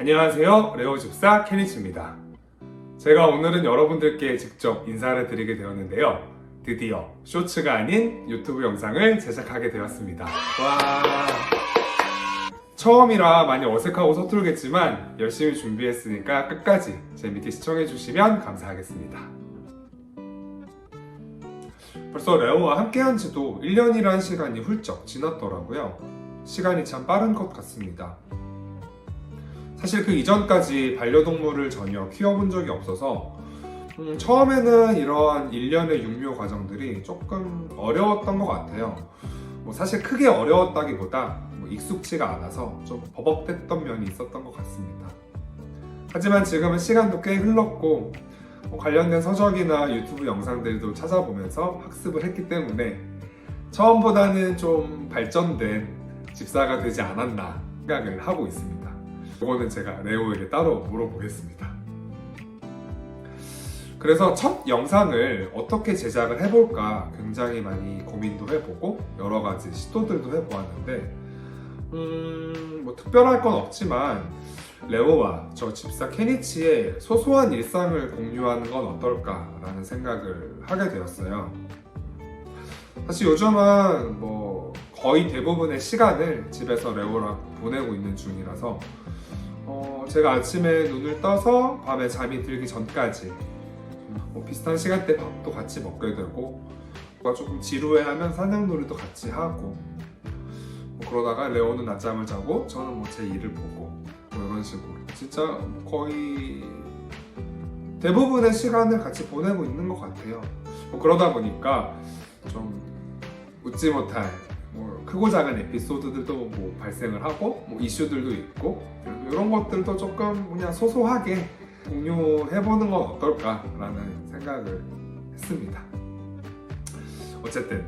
안녕하세요. 레오 집사 케니치입니다. 제가 오늘은 여러분들께 직접 인사를 드리게 되었는데요. 드디어 쇼츠가 아닌 유튜브 영상을 제작하게 되었습니다. 와. 처음이라 많이 어색하고 서툴겠지만 열심히 준비했으니까 끝까지 재밌게 시청해주시면 감사하겠습니다. 벌써 레오와 함께한 지도 1년이라는 시간이 훌쩍 지났더라고요. 시간이 참 빠른 것 같습니다. 사실 그 이전까지 반려동물을 전혀 키워본 적이 없어서 음, 처음에는 이러한 일련의 육묘 과정들이 조금 어려웠던 것 같아요. 뭐 사실 크게 어려웠다기보다 뭐 익숙지가 않아서 좀 버벅댔던 면이 있었던 것 같습니다. 하지만 지금은 시간도 꽤 흘렀고 뭐 관련된 서적이나 유튜브 영상들도 찾아보면서 학습을 했기 때문에 처음보다는 좀 발전된 집사가 되지 않았나 생각을 하고 있습니다. 이거는 제가 레오에게 따로 물어보겠습니다. 그래서 첫 영상을 어떻게 제작을 해볼까 굉장히 많이 고민도 해보고 여러 가지 시도들도 해보았는데 음, 뭐 특별할 건 없지만 레오와 저 집사 케니치의 소소한 일상을 공유하는 건 어떨까라는 생각을 하게 되었어요. 사실 요즘은 뭐 거의 대부분의 시간을 집에서 레오랑 보내고 있는 중이라서 어, 제가 아침에 눈을 떠서 밤에 잠이 들기 전까지 뭐 비슷한 시간대 밥도 같이 먹게 되고 뭔가 조금 지루해하면 사냥놀이도 같이 하고 뭐 그러다가 레오는 낮잠을 자고 저는 뭐 제 일을 보고 뭐 이런 식으로 진짜 거의 대부분의 시간을 같이 보내고 있는 것 같아요. 뭐 그러다 보니까 좀 웃지 못할 뭐 크고 작은 에피소드들도 뭐 발생을 하고 뭐 이슈들도 있고 이런 것들도 조금 그냥 소소하게 공유해보는 건 어떨까라는 생각을 했습니다. 어쨌든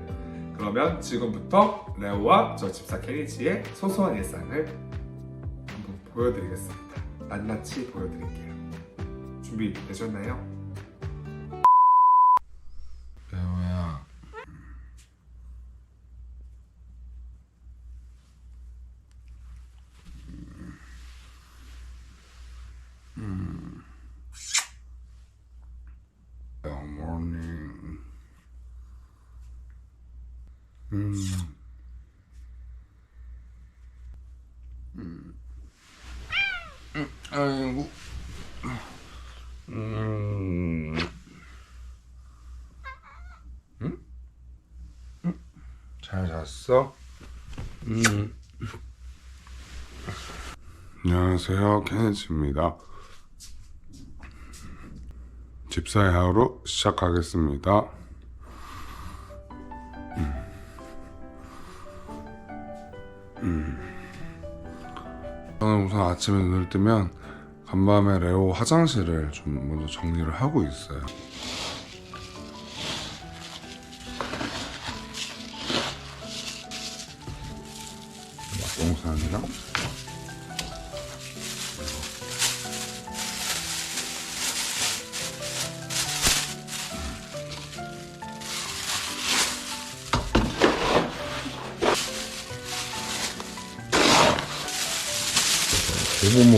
그러면 지금부터 레오와 저 집사 케니치의 소소한 일상을 한번 보여드리겠습니다. 낱낱이 보여드릴게요. 준비되셨나요? 레오야 어머니 음. 음. 음. 아이고 음. 잘 잤어? 음. 안녕하세요, 케네치입니다. 집사의 하루 시작하겠습니다. 저는 우선 아침에 눈을 뜨면 간밤에 레오 화장실을 좀 먼저 정리를 하고 있어요. 똥산이랑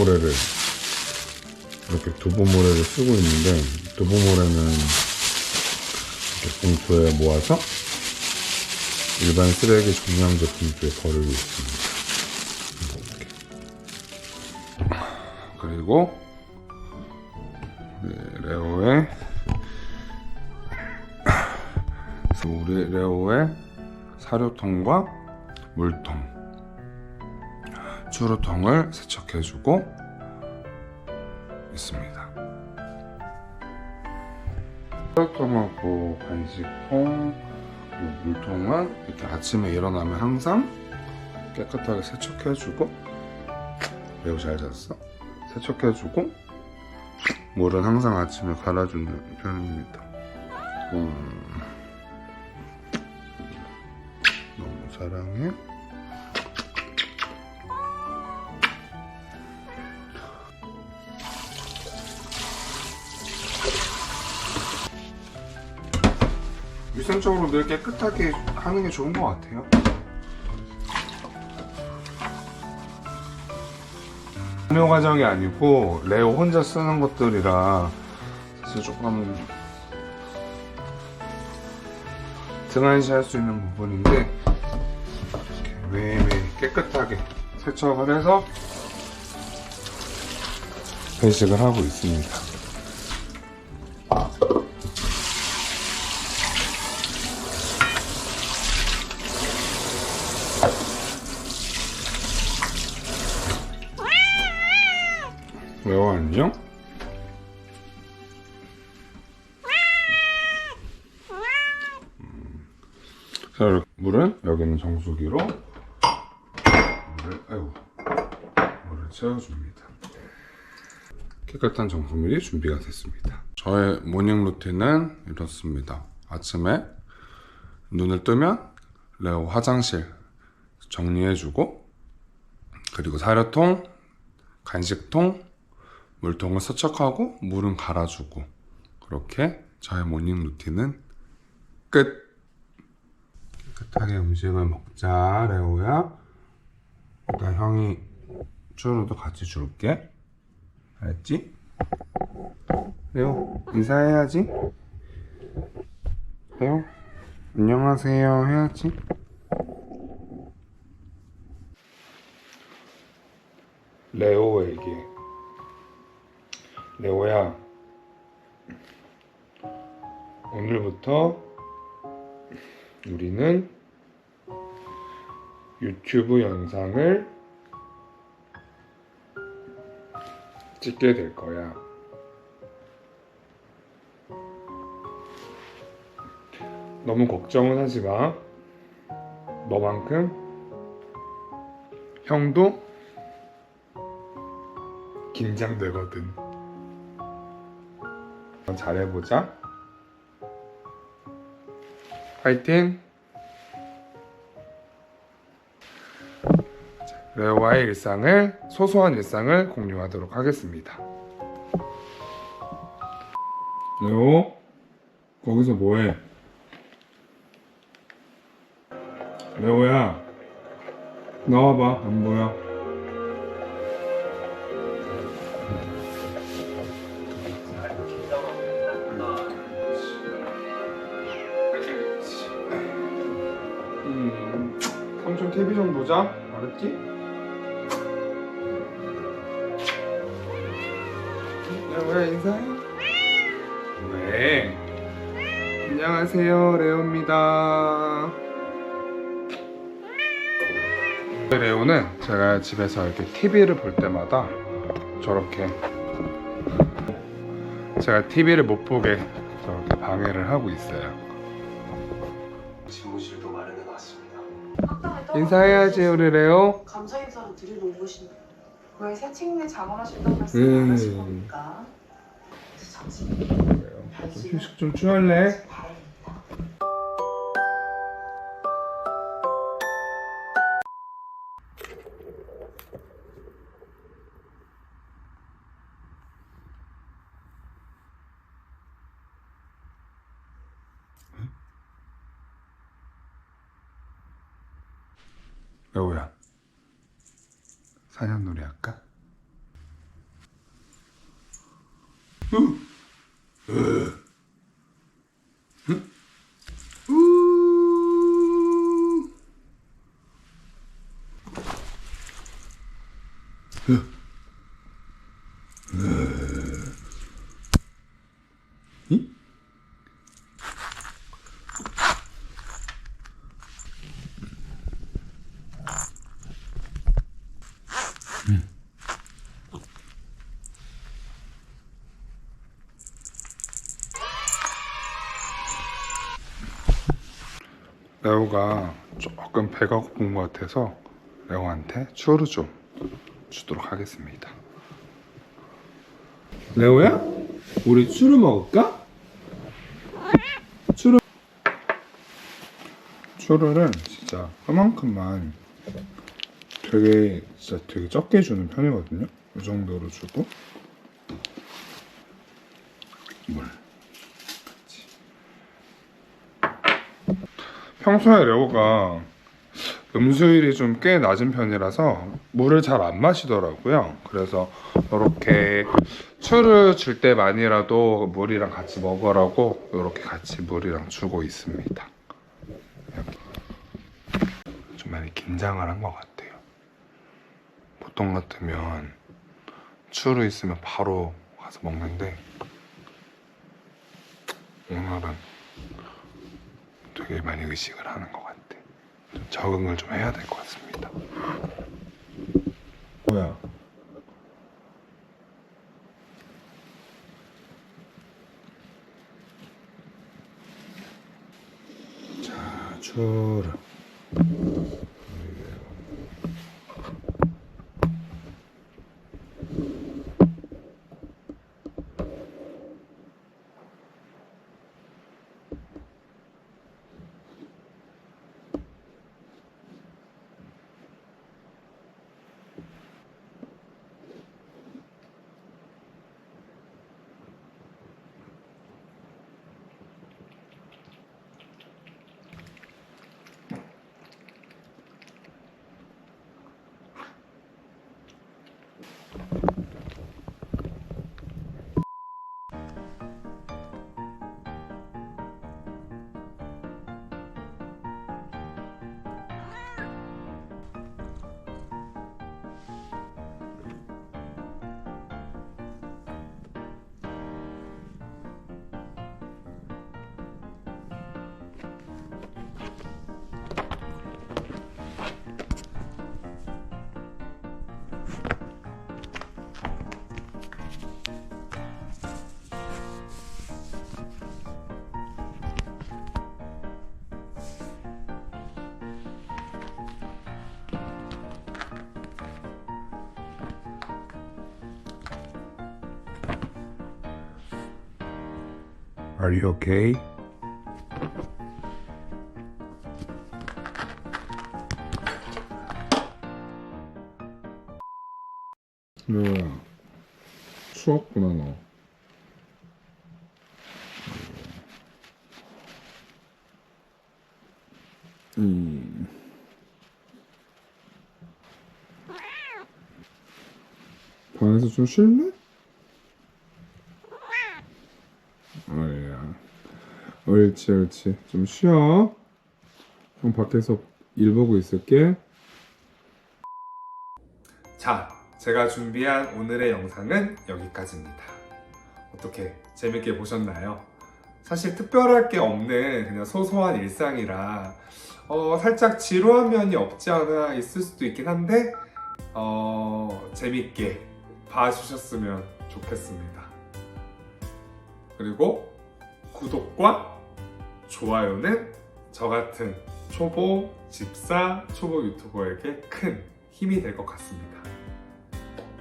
모래를 이렇게 두부 모래를 쓰고 있는데 두부 모래는 이렇게 봉투에 모아서 일반 쓰레기 종량제 봉투에 버리고 있습니다. 그리고 네, 레오의 우리 레오의 사료통과 물통, 주루통을 세척해주고 있습니다. 사료통하고 간식통, 물통은 이렇게 아침에 일어나면 항상 깨끗하게 세척해주고 매우 잘 잤어. 세척해주고 물은 항상 아침에 갈아주는 편입니다. 음, 너무 사랑해. 위생적으로 늘 깨끗하게 하는 게 좋은 것 같아요. 참여 과정이 아니고 레오 혼자 쓰는 것들이라 사실 조금 등한시 할 수 있는 부분인데 매일매일 깨끗하게 세척을 해서 배식을 하고 있습니다. 레오 안녕? 자, 이렇게 물은 여기는 정수기로 물을, 아이고, 물을 채워줍니다. 깨끗한 정수물이 준비가 됐습니다. 저의 모닝 루틴은 이렇습니다. 아침에 눈을 뜨면 레오 화장실 정리해주고 그리고 사료통, 간식통, 물통을 세척하고 물은 갈아주고 그렇게 저의 모닝 루틴은 끝. 깨끗하게 음식을 먹자 레오야. 일단 형이 추루도 같이 줄게. 알았지? 레오 인사해야지. 레오 안녕하세요 해야지. 레오에게 레오야 오늘부터 우리는 유튜브 영상을 찍게 될 거야. 너무 걱정은 하지 마. 너만큼 형도 긴장되거든. 잘해보자. 파이팅! 레오와의 일상을 소소한 일상을 공유하도록 하겠습니다. 레오, 거기서 뭐해? 레오야, 나와봐. 안 보여. TV 좀 보자. 알았지? 레오야 인사해. 왜? 안녕하세요, 레오입니다. 레오는 제가 집에서 이렇게 TV를 볼 때마다 저렇게 제가 TV를 못 보게 저렇게 방해를 하고 있어요. 인사해야지 우리 레오. 감사 인사를 드리러 온 것인데 왜새 책임에 자문하신다고 말씀 음. 안 하신 겁니까? 좀 휴식 좀 취할래? 레오야. 사냥놀이 할까? 레오가 조금 배가 고픈 것 같아서 레오한테 추어를 좀 주도록 하겠습니다. 레오야? 우리 추루 먹을까? 추루 추루는 진짜 그만큼만 되게 진짜 되게 적게 주는 편이거든요. 이 정도로 주고 물 평소에 레오가 음수율이 좀 꽤 낮은 편이라서 물을 잘 안 마시더라고요. 그래서 이렇게 추를 줄 때만이라도 물이랑 같이 먹으라고 이렇게 같이 물이랑 주고 있습니다. 좀 많이 긴장을 한 것 같아요. 보통 같으면 추루 있으면 바로 가서 먹는데 오늘은 되게 많이 의식을 하는 것 같아. 좀 적응을 좀 해야 될 것 같습니다. 뭐야? 자, 추 Are you okay? 뭐야? 추웠구나 너. 음. 방에서 좀 쉴래? 어이야. 옳지, 옳지. 좀 쉬어. 형 밖에서 일 보고 있을게. 자, 제가 준비한 오늘의 영상은 여기까지입니다. 어떻게 재밌게 보셨나요? 사실 특별할 게 없는 그냥 소소한 일상이라 어, 살짝 지루한 면이 없지 않아 있을 수도 있긴 한데 어, 재밌게 봐주셨으면 좋겠습니다. 그리고 구독과 좋아요는 저 같은 초보 집사 초보 유튜버에게 큰 힘이 될 것 같습니다.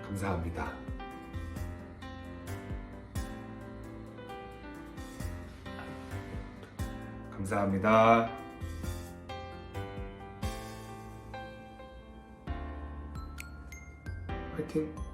감사합니다. 감사합니다. 화이팅!